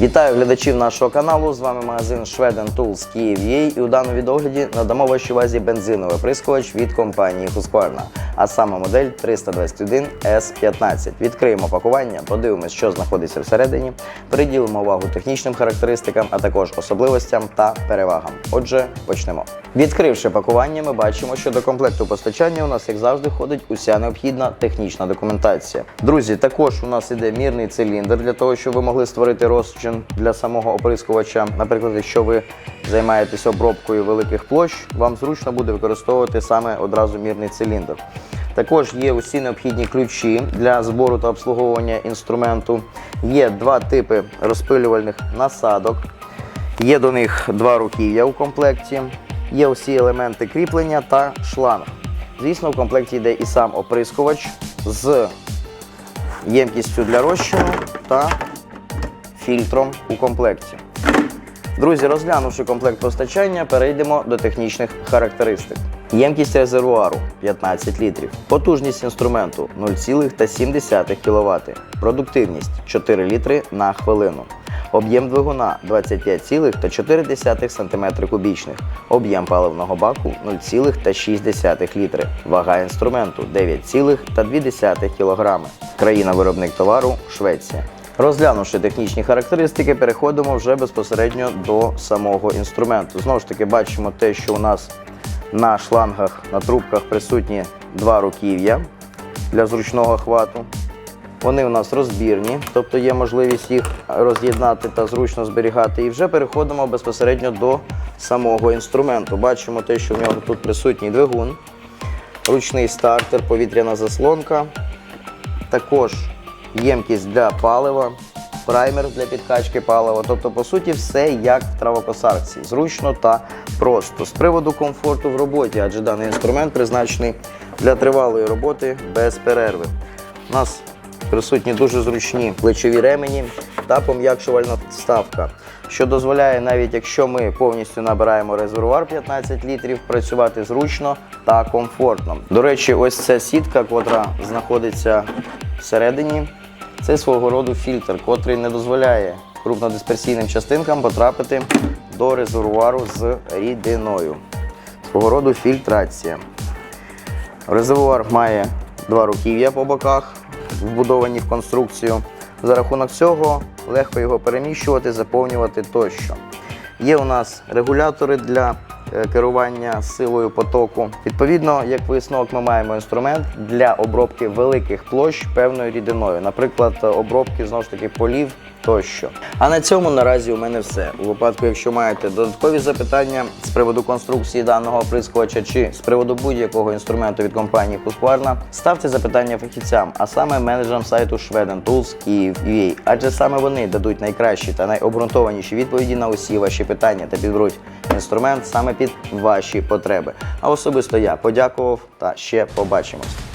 Вітаю глядачів нашого каналу. З вами магазин Шведен Tools Київ і у даному відогляді надамо вашій увазі бензиновий прискувач від компанії Husqvarna, а саме модель 321 S15. Відкриємо пакування, подивимось, що знаходиться всередині, приділимо увагу технічним характеристикам, а також особливостям та перевагам. Отже, почнемо. Відкривши пакування, ми бачимо, що до комплекту постачання у нас, як завжди, входить уся необхідна технічна документація. Друзі, також у нас іде мірний циліндр для того, щоб ви могли створити розчин для самого оприскувача. Наприклад, якщо ви займаєтесь обробкою великих площ, вам зручно буде використовувати саме одразу мірний циліндр. Також є усі необхідні ключі для збору та обслуговування інструменту. Є два типи розпилювальних насадок. Є до них два руків'я у комплекті, є усі елементи кріплення та шланг. Звісно, в комплекті йде і сам оприскувач з ємкістю для розчину та фільтром у комплекті. Друзі, розглянувши комплект постачання, перейдемо до технічних характеристик. Ємкість резервуару 15 літрів, потужність інструменту 0,7 кВт, продуктивність 4 літри на хвилину. Об'єм двигуна 25,4 см кубічних, об'єм паливного баку 0,6 літри, вага інструменту 9,2 кг. Країна-виробник товару Швеція. Розглянувши технічні характеристики, переходимо вже безпосередньо до самого інструменту. Знову ж таки, бачимо те, що у нас на шлангах, на трубках присутні два руків'я для зручного хвату. Вони у нас розбірні, тобто є можливість їх роз'єднати та зручно зберігати. І вже переходимо безпосередньо до самого інструменту. Бачимо те, що в нього тут присутній двигун, ручний стартер, повітряна заслонка, також ємкість для палива, праймер для підкачки палива. Тобто, по суті, все як в травокосарці. Зручно та просто. З приводу комфорту в роботі, адже даний інструмент призначений для тривалої роботи без перерви. У нас присутні дуже зручні плечові ремені та пом'якшувальна вставка, що дозволяє, навіть якщо ми повністю набираємо резервуар 15 літрів, працювати зручно та комфортно. До речі, ось ця сітка, котра знаходиться всередині, це свого роду фільтр, котрий не дозволяє крупнодисперсійним частинкам потрапити до резервуару з рідиною. Свого роду фільтрація. Резервуар має два руків'я по боках, вбудовані в конструкцію. За рахунок цього легко його переміщувати, заповнювати тощо. Є у нас регулятори для керування силою потоку. Відповідно, як висновок, ми маємо інструмент для обробки великих площ певною рідиною, наприклад, обробки знову ж таки полів тощо. А на цьому наразі у мене все. У випадку, якщо маєте додаткові запитання з приводу конструкції даного оприскувача чи з приводу будь-якого інструменту від компанії Husqvarna, ставте запитання фахівцям, а саме менеджерам сайту Schweden Tools Kyiv.ua, адже саме вони дадуть найкращі та найобґрунтованіші відповіді на усі ваші питання та підберуть інструмент саме під ваші потреби. А особисто я подякував та ще побачимось.